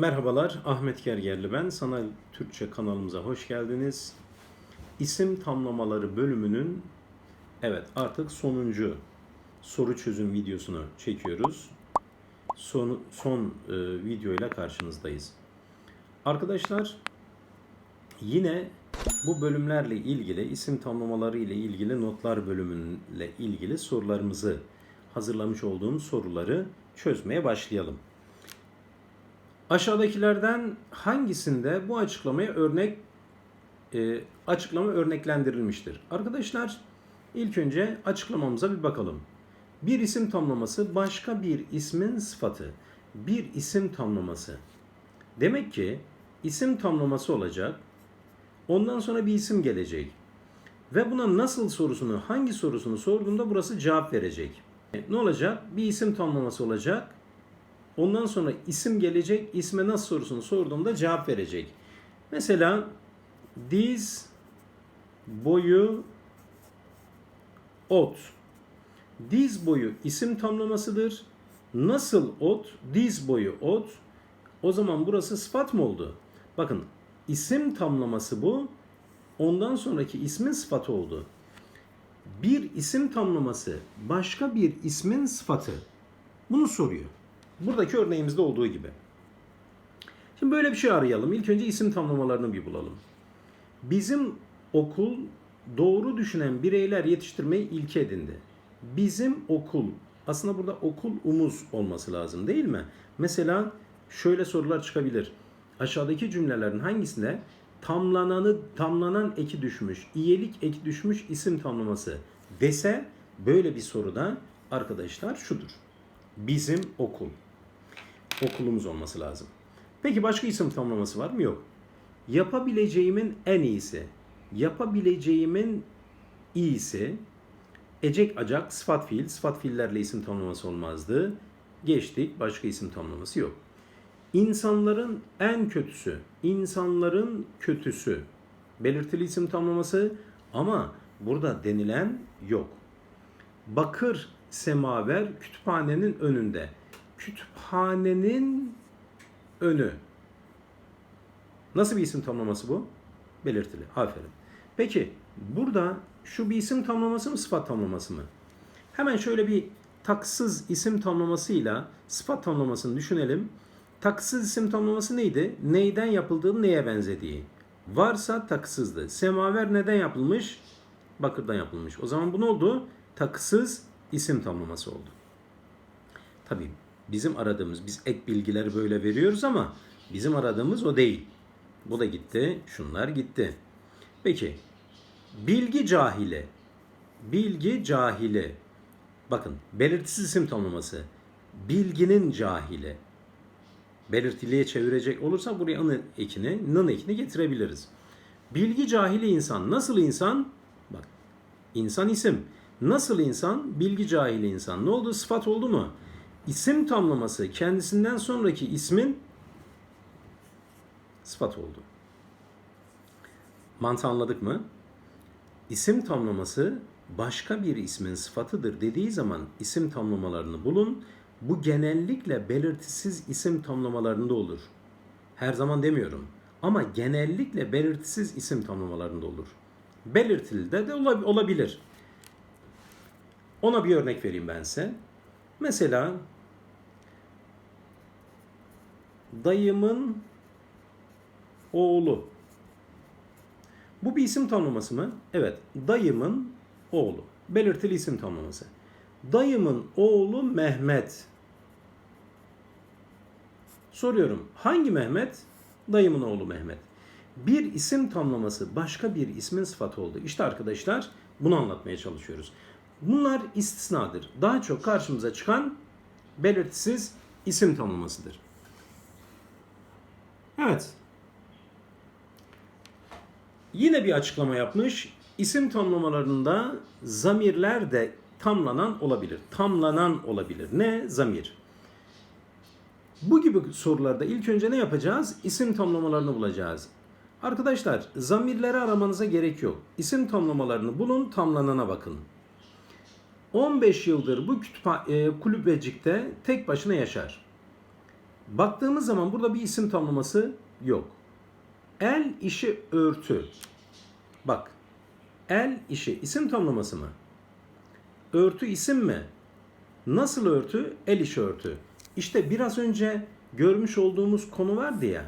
Merhabalar, Ahmet Gergerli ben. Sanal Türkçe kanalımıza hoş geldiniz. İsim tamlamaları bölümünün evet artık sonuncu soru çözüm videosunu çekiyoruz. Son, son e, videoyla karşınızdayız. Arkadaşlar yine bu bölümlerle ilgili isim tamlamaları ile ilgili notlar bölümünle ilgili sorularımızı hazırlamış olduğum soruları çözmeye başlayalım. Aşağıdakilerden hangisinde bu açıklamaya örnek e, açıklama örneklendirilmiştir? Arkadaşlar ilk önce açıklamamıza bir bakalım. Bir isim tamlaması başka bir ismin sıfatı. Bir isim tamlaması. Demek ki isim tamlaması olacak. Ondan sonra bir isim gelecek. Ve buna nasıl sorusunu, hangi sorusunu sorduğunda burası cevap verecek. E, Ne olacak? Bir isim tamlaması olacak. Ondan sonra isim gelecek. İsme nasıl sorusunu sorduğumda cevap verecek. Mesela diz boyu ot. Diz boyu isim tamlamasıdır. Nasıl ot? Diz boyu ot. O zaman burası sıfat mı oldu? Bakın isim tamlaması bu. Ondan sonraki ismin sıfatı oldu. Bir isim tamlaması başka bir ismin sıfatı. Bunu soruyor. Buradaki örneğimizde olduğu gibi. Şimdi böyle bir şey arayalım. İlk önce isim tamlamalarını bir bulalım. Bizim okul doğru düşünen bireyler yetiştirmeyi ilke edindi. Bizim okul. Aslında burada okul umuz olması lazım değil mi? Mesela şöyle sorular çıkabilir. Aşağıdaki cümlelerin hangisinde tamlananı tamlanan eki düşmüş, iyelik eki düşmüş isim tamlaması dese böyle bir soruda arkadaşlar şudur. Bizim okul. Okulumuz olması lazım. Peki başka isim tamlaması var mı? Yok. Yapabileceğimin en iyisi. Yapabileceğimin iyisi. Ecek acak sıfat fiil. Sıfat fiillerle isim tamlaması olmazdı. Geçtik. Başka isim tamlaması yok. İnsanların en kötüsü. İnsanların kötüsü. Belirtili isim tamlaması ama burada denilen yok. Bakır semaver kütüphanenin önünde. Kütüphanenin önü. Nasıl bir isim tamlaması bu? Belirtili. Aferin. Peki burada şu bir isim tamlaması mı sıfat tamlaması mı? Hemen şöyle bir taksız isim tamlamasıyla sıfat tamlamasını düşünelim. Taksız isim tamlaması neydi? Neyden yapıldığını neye benzediği. Varsa taksızdı. Semaver neden yapılmış? Bakırdan yapılmış. O zaman bu ne oldu? Taksız isim tamlaması oldu. Tabii bizim aradığımız, biz ek bilgileri böyle veriyoruz ama bizim aradığımız o değil. Bu da gitti, şunlar gitti. Peki, bilgi cahili. Bilgi cahili. Bakın, belirtisiz isim tanımlaması. Bilginin cahili. Belirtiliye çevirecek olursa buraya ını ekini, nın ekini getirebiliriz. Bilgi cahili insan. Nasıl insan? Bak, insan isim. Nasıl insan? Bilgi cahili insan. Ne oldu? Sıfat oldu mu? İsim tamlaması kendisinden sonraki ismin sıfat oldu. Mantığı anladık mı? İsim tamlaması başka bir ismin sıfatıdır dediği zaman isim tamlamalarını bulun. Bu genellikle belirtisiz isim tamlamalarında olur. Her zaman demiyorum. Ama genellikle belirtisiz isim tamlamalarında olur. Belirtili de, de olab- olabilir. Ona bir örnek vereyim ben size. Mesela dayımın oğlu. Bu bir isim tamlaması mı? Evet. Dayımın oğlu. Belirtili isim tamlaması. Dayımın oğlu Mehmet. Soruyorum. Hangi Mehmet? Dayımın oğlu Mehmet. Bir isim tamlaması başka bir ismin sıfatı oldu. İşte arkadaşlar bunu anlatmaya çalışıyoruz. Bunlar istisnadır. Daha çok karşımıza çıkan belirtisiz isim tanımlasıdır. Evet. Yine bir açıklama yapmış. İsim tamlamalarında zamirler de tamlanan olabilir. Tamlanan olabilir. Ne? Zamir. Bu gibi sorularda ilk önce ne yapacağız? İsim tamlamalarını bulacağız. Arkadaşlar zamirleri aramanıza gerek yok. İsim tamlamalarını bulun, tamlanana bakın. 15 yıldır bu kütüphane, e, kulübecikte tek başına yaşar. Baktığımız zaman burada bir isim tamlaması yok. El işi örtü. Bak. El işi isim tamlaması mı? Örtü isim mi? Nasıl örtü? El işi örtü. İşte biraz önce görmüş olduğumuz konu vardı ya.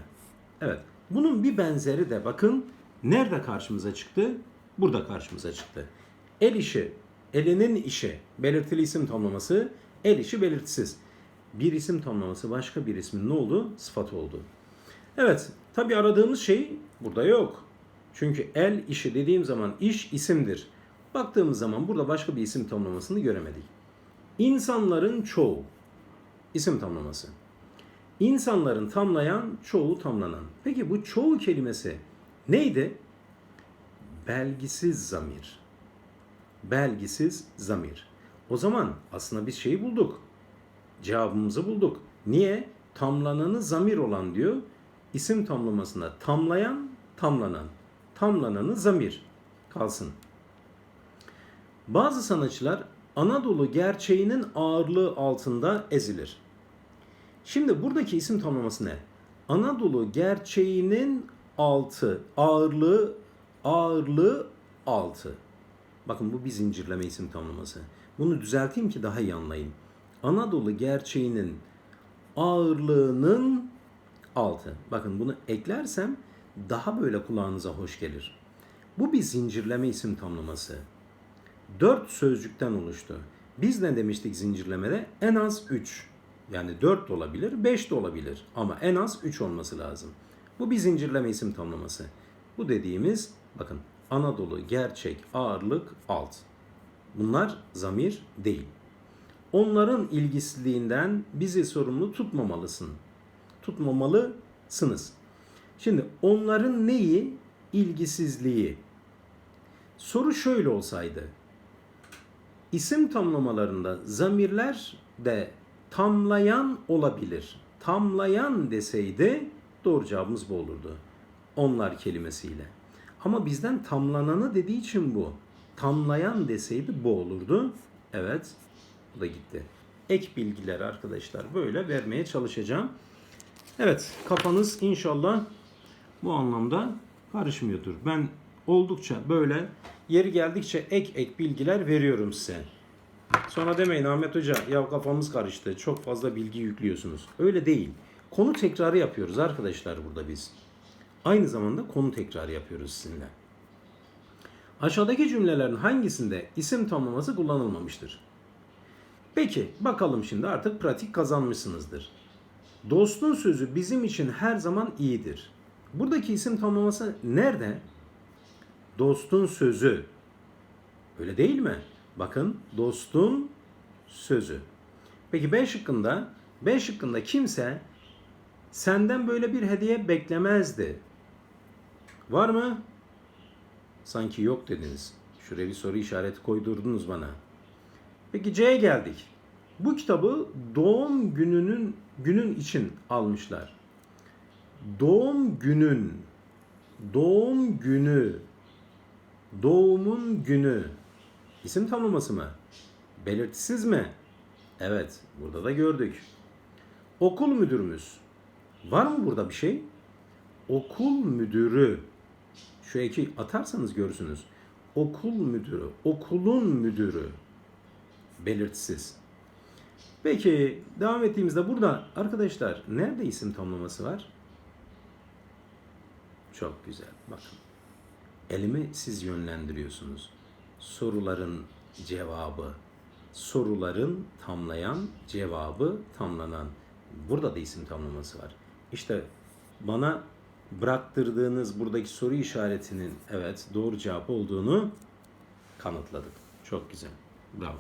Evet. Bunun bir benzeri de bakın nerede karşımıza çıktı? Burada karşımıza çıktı. El işi, elinin işi, belirtili isim tamlaması, el işi belirtisiz. Bir isim tamlaması başka bir ismin ne oldu? Sıfat oldu. Evet, tabi aradığımız şey burada yok. Çünkü el işi dediğim zaman iş isimdir. Baktığımız zaman burada başka bir isim tamlamasını göremedik. İnsanların çoğu isim tamlaması. İnsanların tamlayan, çoğu tamlanan. Peki bu çoğu kelimesi neydi? Belgisiz zamir. Belgisiz zamir. O zaman aslında biz şeyi bulduk. Cevabımızı bulduk. Niye? Tamlananı zamir olan diyor. İsim tamlamasında tamlayan, tamlanan. Tamlananı zamir kalsın. Bazı sanatçılar Anadolu gerçeğinin ağırlığı altında ezilir. Şimdi buradaki isim tamlaması ne? Anadolu gerçeğinin altı, ağırlığı, ağırlığı altı. Bakın bu bir zincirleme isim tamlaması. Bunu düzelteyim ki daha iyi anlayın. Anadolu gerçeğinin ağırlığının altı. Bakın bunu eklersem daha böyle kulağınıza hoş gelir. Bu bir zincirleme isim tamlaması. Dört sözcükten oluştu. Biz ne demiştik zincirlemede? En az üç. Yani dört de olabilir, beş de olabilir. Ama en az üç olması lazım. Bu bir zincirleme isim tamlaması. Bu dediğimiz bakın Anadolu gerçek ağırlık alt. Bunlar zamir değil. Onların ilgisizliğinden bizi sorumlu tutmamalısın. Tutmamalısınız. Şimdi onların neyi? İlgisizliği. Soru şöyle olsaydı. İsim tamlamalarında zamirler de tamlayan olabilir. Tamlayan deseydi doğru cevabımız bu olurdu. Onlar kelimesiyle. Ama bizden tamlananı dediği için bu. Tamlayan deseydi bu olurdu. Evet, bu da gitti. Ek bilgiler arkadaşlar böyle vermeye çalışacağım. Evet, kafanız inşallah bu anlamda karışmıyordur. Ben oldukça böyle yeri geldikçe ek ek bilgiler veriyorum size. Sonra demeyin Ahmet Hoca ya kafamız karıştı. Çok fazla bilgi yüklüyorsunuz. Öyle değil. Konu tekrarı yapıyoruz arkadaşlar burada biz. Aynı zamanda konu tekrarı yapıyoruz sizinle. Aşağıdaki cümlelerin hangisinde isim tamlaması kullanılmamıştır? Peki bakalım şimdi artık pratik kazanmışsınızdır. Dostun sözü bizim için her zaman iyidir. Buradaki isim tamlaması nerede? Dostun sözü. Öyle değil mi? Bakın dostun sözü. Peki B şıkkında B şıkkında kimse senden böyle bir hediye beklemezdi. Var mı? Sanki yok dediniz. Şuraya bir soru işareti koydurdunuz bana. Peki C'ye geldik. Bu kitabı doğum gününün günün için almışlar. Doğum günün doğum günü doğumun günü isim tamlaması mı? Belirtisiz mi? Evet, burada da gördük. Okul müdürümüz. Var mı burada bir şey? Okul müdürü. Şu eki atarsanız görürsünüz. Okul müdürü, okulun müdürü. Belirtisiz. Peki devam ettiğimizde burada arkadaşlar nerede isim tamlaması var? Çok güzel. Bakın. Elimi siz yönlendiriyorsunuz. Soruların cevabı, soruların tamlayan cevabı tamlanan. Burada da isim tamlaması var. İşte bana bıraktırdığınız buradaki soru işaretinin evet doğru cevap olduğunu kanıtladık. Çok güzel. Bravo.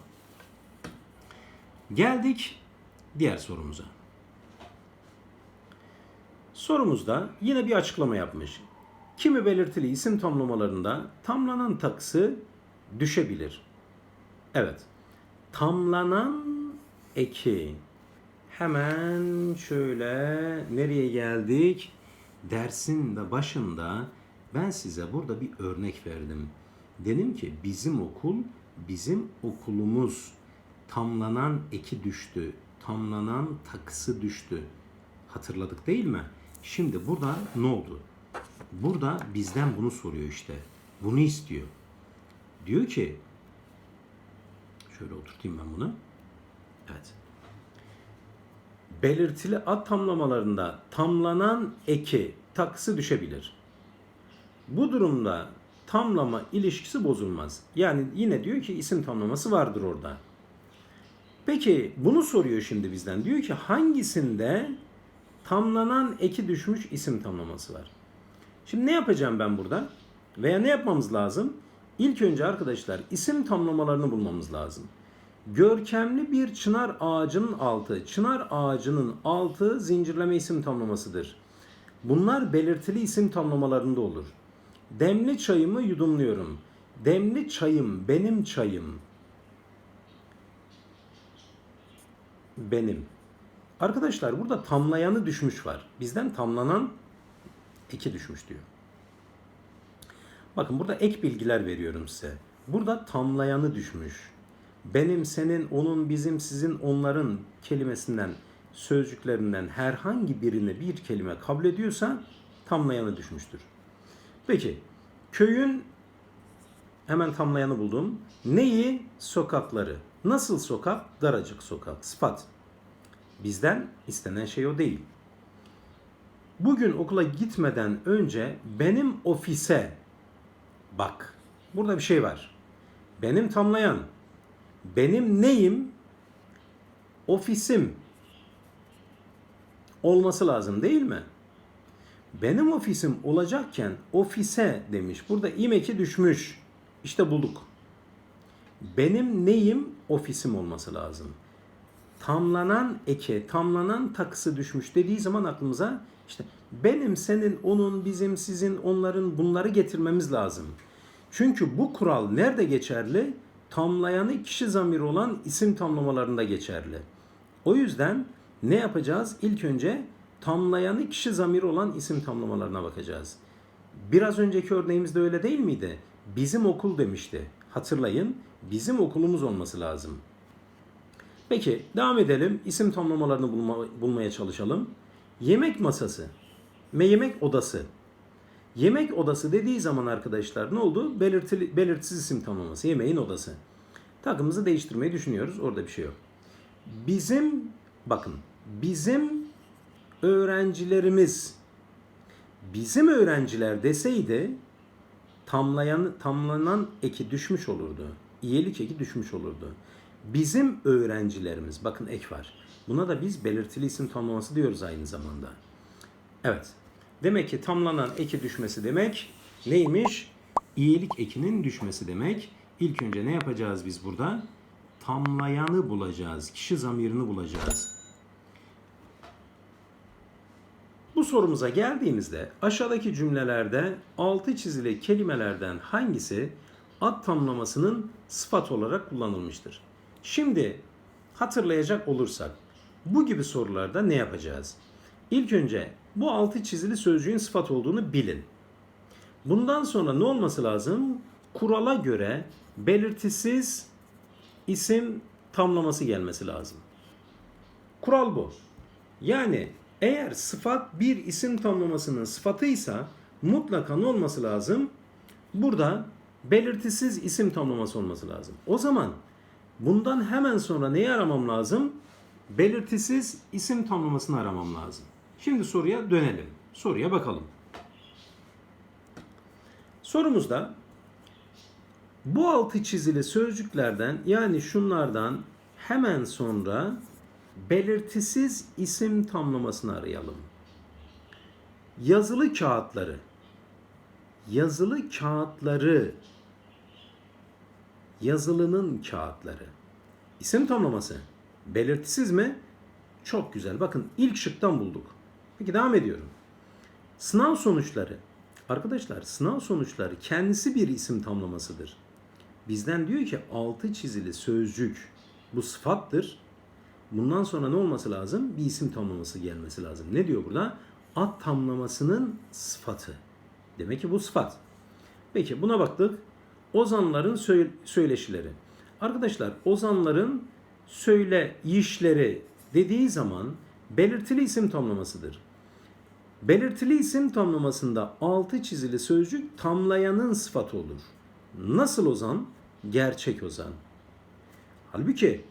Geldik diğer sorumuza. Sorumuzda yine bir açıklama yapmış. Kimi belirtili isim tamlamalarında tamlanan takısı düşebilir. Evet. Tamlanan eki. Hemen şöyle nereye geldik? Dersin de başında ben size burada bir örnek verdim. Dedim ki bizim okul, bizim okulumuz tamlanan eki düştü. Tamlanan takısı düştü. Hatırladık değil mi? Şimdi burada ne oldu? Burada bizden bunu soruyor işte. Bunu istiyor. Diyor ki şöyle oturtayım ben bunu. Evet. Belirtili ad tamlamalarında tamlanan eki takısı düşebilir. Bu durumda tamlama ilişkisi bozulmaz. Yani yine diyor ki isim tamlaması vardır orada. Peki bunu soruyor şimdi bizden. Diyor ki hangisinde tamlanan eki düşmüş isim tamlaması var? Şimdi ne yapacağım ben burada? Veya ne yapmamız lazım? İlk önce arkadaşlar isim tamlamalarını bulmamız lazım. Görkemli bir çınar ağacının altı. Çınar ağacının altı zincirleme isim tamlamasıdır. Bunlar belirtili isim tamlamalarında olur. Demli çayımı yudumluyorum. Demli çayım benim çayım. Benim. Arkadaşlar burada tamlayanı düşmüş var. Bizden tamlanan eki düşmüş diyor. Bakın burada ek bilgiler veriyorum size. Burada tamlayanı düşmüş. Benim, senin, onun, bizim, sizin, onların kelimesinden, sözcüklerinden herhangi birini bir kelime kabul ediyorsa tamlayanı düşmüştür. Peki, köyün hemen tamlayanı buldum. Neyi? Sokakları. Nasıl sokak? Daracık sokak. Sıfat. Bizden istenen şey o değil. Bugün okula gitmeden önce benim ofise bak. Burada bir şey var. Benim tamlayan. Benim neyim? Ofisim olması lazım değil mi? Benim ofisim olacakken ofise demiş. Burada imeki düşmüş. İşte bulduk. Benim neyim? Ofisim olması lazım. Tamlanan eke, tamlanan takısı düşmüş dediği zaman aklımıza işte benim, senin, onun, bizim, sizin, onların bunları getirmemiz lazım. Çünkü bu kural nerede geçerli? Tamlayanı kişi zamiri olan isim tamlamalarında geçerli. O yüzden ne yapacağız? İlk önce tamlayanı kişi zamiri olan isim tamlamalarına bakacağız. Biraz önceki örneğimizde öyle değil miydi? Bizim okul demişti. Hatırlayın, bizim okulumuz olması lazım. Peki devam edelim. İsim tamlamalarını bulma, bulmaya çalışalım. Yemek masası ve yemek odası. Yemek odası dediği zaman arkadaşlar ne oldu? Belirtili, belirtisiz isim tamlaması. Yemeğin odası. Takımımızı değiştirmeyi düşünüyoruz. Orada bir şey yok. Bizim bakın bizim öğrencilerimiz bizim öğrenciler deseydi tamlayan tamlanan eki düşmüş olurdu. İyelik eki düşmüş olurdu. Bizim öğrencilerimiz bakın ek var. Buna da biz belirtili isim tamlaması diyoruz aynı zamanda. Evet. Demek ki tamlanan eki düşmesi demek neymiş? İyilik ekinin düşmesi demek. İlk önce ne yapacağız biz burada? Tamlayanı bulacağız. Kişi zamirini bulacağız. Bu sorumuza geldiğimizde aşağıdaki cümlelerde altı çizili kelimelerden hangisi ad tamlamasının sıfat olarak kullanılmıştır? Şimdi hatırlayacak olursak bu gibi sorularda ne yapacağız? İlk önce bu altı çizili sözcüğün sıfat olduğunu bilin. Bundan sonra ne olması lazım? Kurala göre belirtisiz isim tamlaması gelmesi lazım. Kural bu. Yani eğer sıfat bir isim tamlamasının sıfatıysa mutlaka ne olması lazım? Burada belirtisiz isim tamlaması olması lazım. O zaman bundan hemen sonra neyi aramam lazım? Belirtisiz isim tamlamasını aramam lazım. Şimdi soruya dönelim. Soruya bakalım. Sorumuzda bu altı çizili sözcüklerden yani şunlardan hemen sonra belirtisiz isim tamlamasını arayalım. Yazılı kağıtları. Yazılı kağıtları. Yazılının kağıtları. İsim tamlaması. Belirtisiz mi? Çok güzel. Bakın ilk şıktan bulduk. Peki devam ediyorum. Sınav sonuçları. Arkadaşlar sınav sonuçları kendisi bir isim tamlamasıdır. Bizden diyor ki altı çizili sözcük bu sıfattır. Bundan sonra ne olması lazım? Bir isim tamlaması gelmesi lazım. Ne diyor burada? Ad tamlamasının sıfatı. Demek ki bu sıfat. Peki buna baktık. Ozanların söyle, söyleşileri. Arkadaşlar ozanların söyleyişleri dediği zaman belirtili isim tamlamasıdır. Belirtili isim tamlamasında altı çizili sözcük tamlayanın sıfatı olur. Nasıl ozan? Gerçek ozan. Halbuki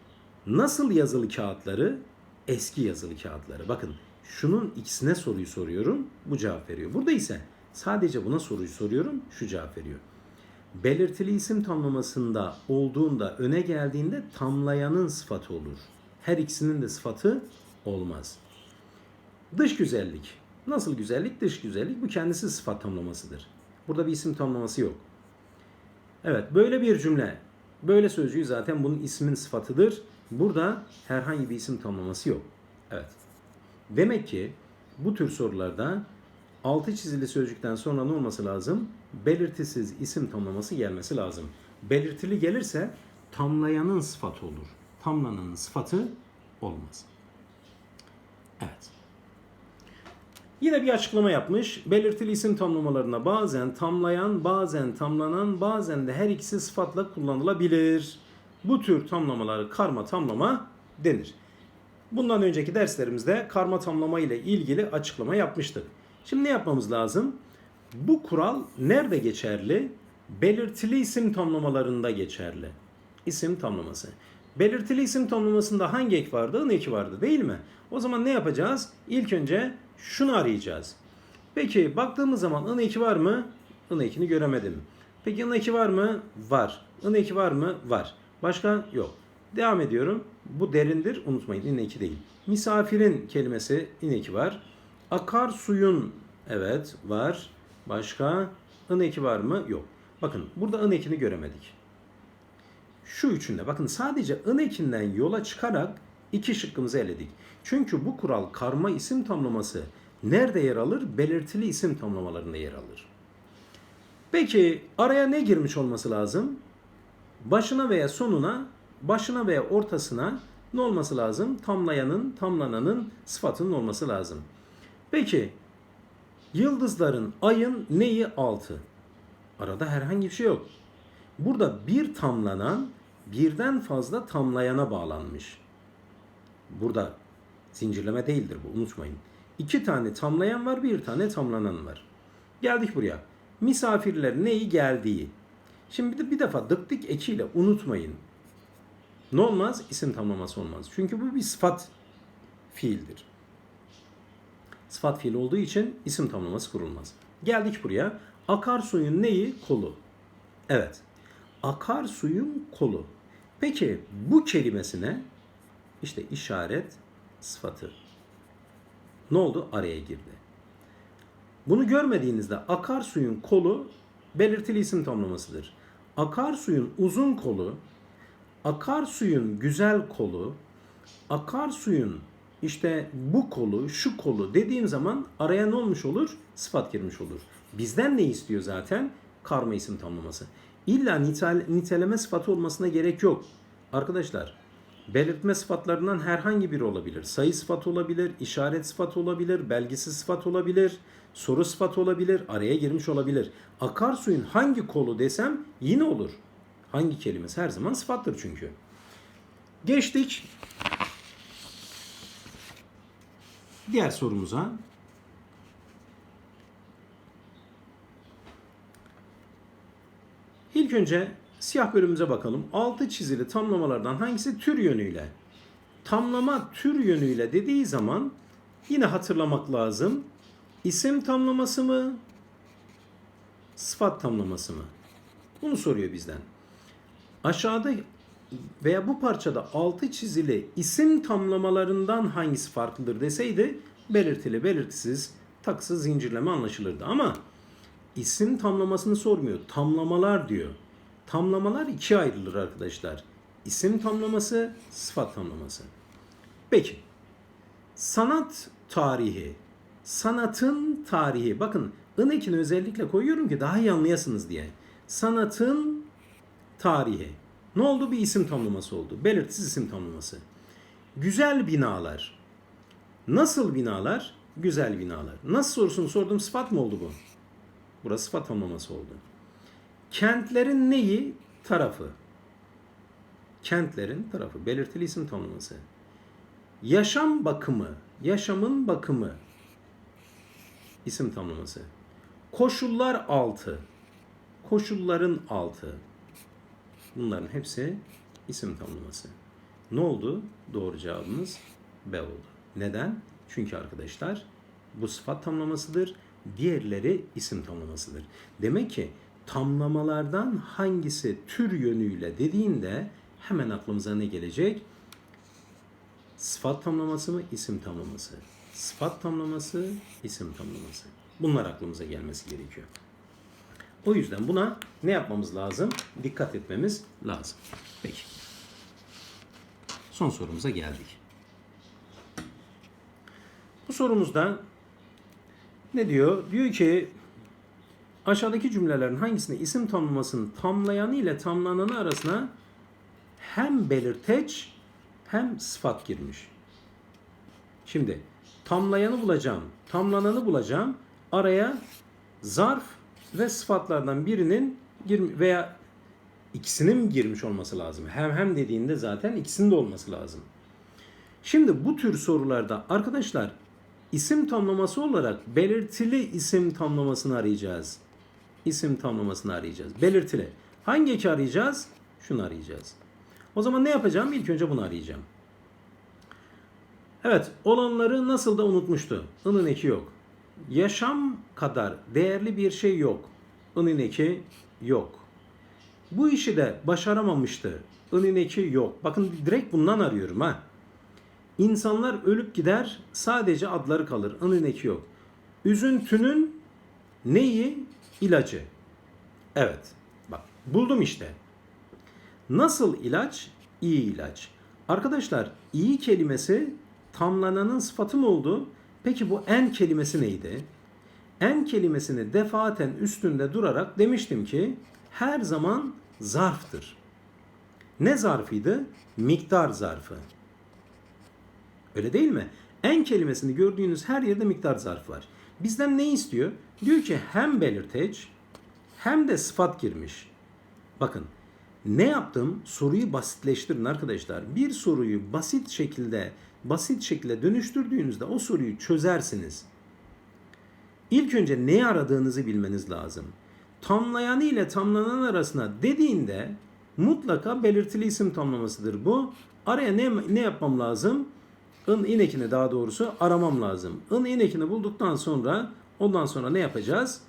nasıl yazılı kağıtları? Eski yazılı kağıtları. Bakın şunun ikisine soruyu soruyorum. Bu cevap veriyor. Burada ise sadece buna soruyu soruyorum. Şu cevap veriyor. Belirtili isim tamlamasında olduğunda öne geldiğinde tamlayanın sıfatı olur. Her ikisinin de sıfatı olmaz. Dış güzellik. Nasıl güzellik? Dış güzellik. Bu kendisi sıfat tamlamasıdır. Burada bir isim tamlaması yok. Evet böyle bir cümle. Böyle sözcüğü zaten bunun ismin sıfatıdır. Burada herhangi bir isim tamlaması yok. Evet. Demek ki bu tür sorularda altı çizili sözcükten sonra ne olması lazım? Belirtisiz isim tamlaması gelmesi lazım. Belirtili gelirse tamlayanın sıfatı olur. Tamlananın sıfatı olmaz. Evet. Yine bir açıklama yapmış. Belirtili isim tamlamalarına bazen tamlayan, bazen tamlanan, bazen de her ikisi sıfatla kullanılabilir. Bu tür tamlamaları karma tamlama denir. Bundan önceki derslerimizde karma tamlama ile ilgili açıklama yapmıştık. Şimdi ne yapmamız lazım? Bu kural nerede geçerli? Belirtili isim tamlamalarında geçerli. İsim tamlaması. Belirtili isim tamlamasında hangi ek vardı? In eki vardı değil mi? O zaman ne yapacağız? İlk önce şunu arayacağız. Peki baktığımız zaman ın eki var mı? ın ekini göremedim. Peki ın eki var mı? Var. ın eki var mı? Var. Başka? Yok. Devam ediyorum. Bu derindir. Unutmayın in eki değil. Misafirin kelimesi in eki var. Akar suyun evet var. Başka? ın eki var mı? Yok. Bakın burada ın ekini göremedik. Şu üçünde bakın sadece ın ekinden yola çıkarak iki şıkkımızı eledik. Çünkü bu kural karma isim tamlaması nerede yer alır? Belirtili isim tamlamalarında yer alır. Peki araya ne girmiş olması lazım? Başına veya sonuna, başına veya ortasına ne olması lazım? Tamlayanın, tamlananın sıfatının olması lazım. Peki yıldızların, ayın neyi altı? Arada herhangi bir şey yok. Burada bir tamlanan birden fazla tamlayana bağlanmış. Burada zincirleme değildir bu unutmayın. İki tane tamlayan var, bir tane tamlanan var. Geldik buraya. Misafirler neyi geldiği. Şimdi bir, de bir defa dık dik ekiyle unutmayın. Ne olmaz? İsim tamlaması olmaz. Çünkü bu bir sıfat fiildir. Sıfat fiil olduğu için isim tamlaması kurulmaz. Geldik buraya. Akarsuyun neyi? Kolu. Evet. Akarsuyun kolu. Peki bu kelimesine işte işaret sıfatı. Ne oldu? Araya girdi. Bunu görmediğinizde akarsuyun kolu belirtili isim tamlamasıdır. Akarsuyun uzun kolu, akarsuyun güzel kolu, akarsuyun işte bu kolu, şu kolu dediğim zaman araya ne olmuş olur? Sıfat girmiş olur. Bizden ne istiyor zaten? Karma isim tamlaması. İlla nitel, niteleme sıfatı olmasına gerek yok. Arkadaşlar belirtme sıfatlarından herhangi biri olabilir. Sayı sıfatı olabilir, işaret sıfatı olabilir, belgisi sıfat olabilir, soru sıfatı olabilir, araya girmiş olabilir. Akarsuyun hangi kolu desem yine olur. Hangi kelimesi her zaman sıfattır çünkü. Geçtik. Diğer sorumuza. İlk önce siyah bölümümüze bakalım. Altı çizili tamlamalardan hangisi tür yönüyle? Tamlama tür yönüyle dediği zaman yine hatırlamak lazım. İsim tamlaması mı? Sıfat tamlaması mı? Bunu soruyor bizden. Aşağıda veya bu parçada altı çizili isim tamlamalarından hangisi farklıdır deseydi belirtili, belirtisiz, taksız zincirleme anlaşılırdı. Ama isim tamlamasını sormuyor. Tamlamalar diyor. Tamlamalar ikiye ayrılır arkadaşlar. İsim tamlaması, sıfat tamlaması. Peki. Sanat tarihi. Sanatın tarihi. Bakın ın özellikle koyuyorum ki daha iyi anlayasınız diye. Sanatın tarihi. Ne oldu? Bir isim tamlaması oldu. Belirtisiz isim tamlaması. Güzel binalar. Nasıl binalar? Güzel binalar. Nasıl sorusunu sordum. Sıfat mı oldu bu? Burası sıfat tamlaması oldu. Kentlerin neyi? Tarafı. Kentlerin tarafı. Belirtili isim tamlaması. Yaşam bakımı. yaşamın bakımı isim tamlaması. Koşullar altı. Koşulların altı. Bunların hepsi isim tamlaması. Ne oldu? Doğru cevabımız B oldu. Neden? Çünkü arkadaşlar bu sıfat tamlamasıdır. Diğerleri isim tamlamasıdır. Demek ki tamlamalardan hangisi tür yönüyle dediğinde hemen aklımıza ne gelecek? Sıfat tamlaması mı, isim tamlaması? Sıfat tamlaması, isim tamlaması. Bunlar aklımıza gelmesi gerekiyor. O yüzden buna ne yapmamız lazım? Dikkat etmemiz lazım. Peki. Son sorumuza geldik. Bu sorumuzda ne diyor? Diyor ki aşağıdaki cümlelerin hangisinde isim tamlamasının tamlayanı ile tamlananı arasına hem belirteç hem sıfat girmiş. Şimdi tamlayanı bulacağım, tamlananı bulacağım. Araya zarf ve sıfatlardan birinin veya ikisinin girmiş olması lazım. Hem hem dediğinde zaten ikisinin de olması lazım. Şimdi bu tür sorularda arkadaşlar isim tamlaması olarak belirtili isim tamlamasını arayacağız. İsim tamlamasını arayacağız. Belirtili. Hangi eki arayacağız? Şunu arayacağız. O zaman ne yapacağım? İlk önce bunu arayacağım. Evet, olanları nasıl da unutmuştu. I'nın eki yok. Yaşam kadar değerli bir şey yok. I'nın eki yok. Bu işi de başaramamıştı. I'nın eki yok. Bakın direkt bundan arıyorum ha. İnsanlar ölüp gider, sadece adları kalır. I'nın eki yok. Üzüntünün neyi? İlacı. Evet. Bak buldum işte. Nasıl ilaç? İyi ilaç. Arkadaşlar iyi kelimesi tamlananın sıfatı mı oldu? Peki bu en kelimesi neydi? En kelimesini defaten üstünde durarak demiştim ki her zaman zarftır. Ne zarfıydı? Miktar zarfı. Öyle değil mi? En kelimesini gördüğünüz her yerde miktar zarfı var. Bizden ne istiyor? Diyor ki hem belirteç hem de sıfat girmiş. Bakın ne yaptım? Soruyu basitleştirin arkadaşlar. Bir soruyu basit şekilde basit şekilde dönüştürdüğünüzde o soruyu çözersiniz. İlk önce neyi aradığınızı bilmeniz lazım. Tamlayanı ile tamlanan arasına dediğinde mutlaka belirtili isim tamlamasıdır bu. Araya ne, ne yapmam lazım? ın inekini daha doğrusu aramam lazım. ın inekini bulduktan sonra ondan sonra ne yapacağız?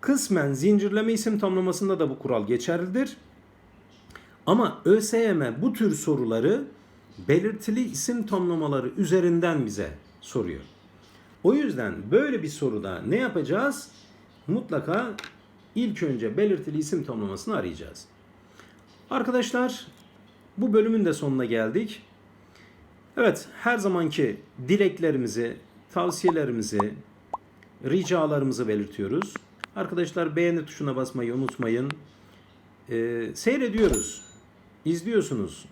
Kısmen zincirleme isim tamlamasında da bu kural geçerlidir. Ama ÖSYM bu tür soruları belirtili isim tamlamaları üzerinden bize soruyor. O yüzden böyle bir soruda ne yapacağız? Mutlaka ilk önce belirtili isim tamlamasını arayacağız. Arkadaşlar bu bölümün de sonuna geldik. Evet her zamanki dileklerimizi, tavsiyelerimizi, ricalarımızı belirtiyoruz. Arkadaşlar beğeni tuşuna basmayı unutmayın. Ee, seyrediyoruz, izliyorsunuz.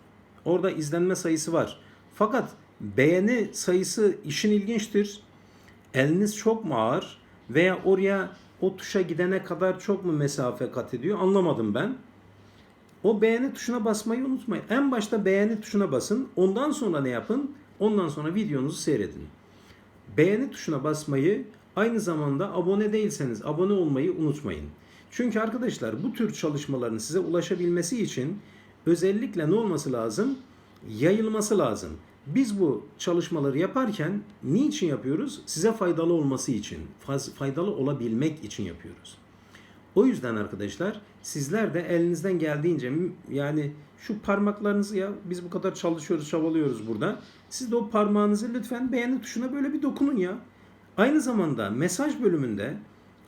Orada izlenme sayısı var. Fakat beğeni sayısı işin ilginçtir. Eliniz çok mu ağır veya oraya o tuşa gidene kadar çok mu mesafe kat ediyor anlamadım ben. O beğeni tuşuna basmayı unutmayın. En başta beğeni tuşuna basın. Ondan sonra ne yapın? Ondan sonra videonuzu seyredin. Beğeni tuşuna basmayı aynı zamanda abone değilseniz abone olmayı unutmayın. Çünkü arkadaşlar bu tür çalışmaların size ulaşabilmesi için özellikle ne olması lazım? Yayılması lazım. Biz bu çalışmaları yaparken niçin yapıyoruz? Size faydalı olması için, faydalı olabilmek için yapıyoruz. O yüzden arkadaşlar sizler de elinizden geldiğince yani şu parmaklarınızı ya biz bu kadar çalışıyoruz, çabalıyoruz burada. Siz de o parmağınızı lütfen beğeni tuşuna böyle bir dokunun ya. Aynı zamanda mesaj bölümünde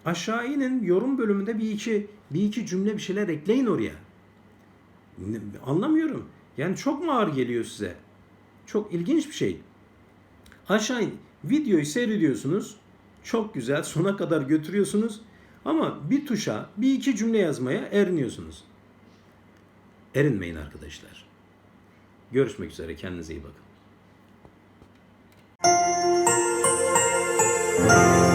aşağı inin yorum bölümünde bir iki bir iki cümle bir şeyler ekleyin oraya. Anlamıyorum. Yani çok mu ağır geliyor size? Çok ilginç bir şey. Aşağı in. Videoyu seyrediyorsunuz. Çok güzel. Sona kadar götürüyorsunuz. Ama bir tuşa bir iki cümle yazmaya eriniyorsunuz. Erinmeyin arkadaşlar. Görüşmek üzere. Kendinize iyi bakın. Bye.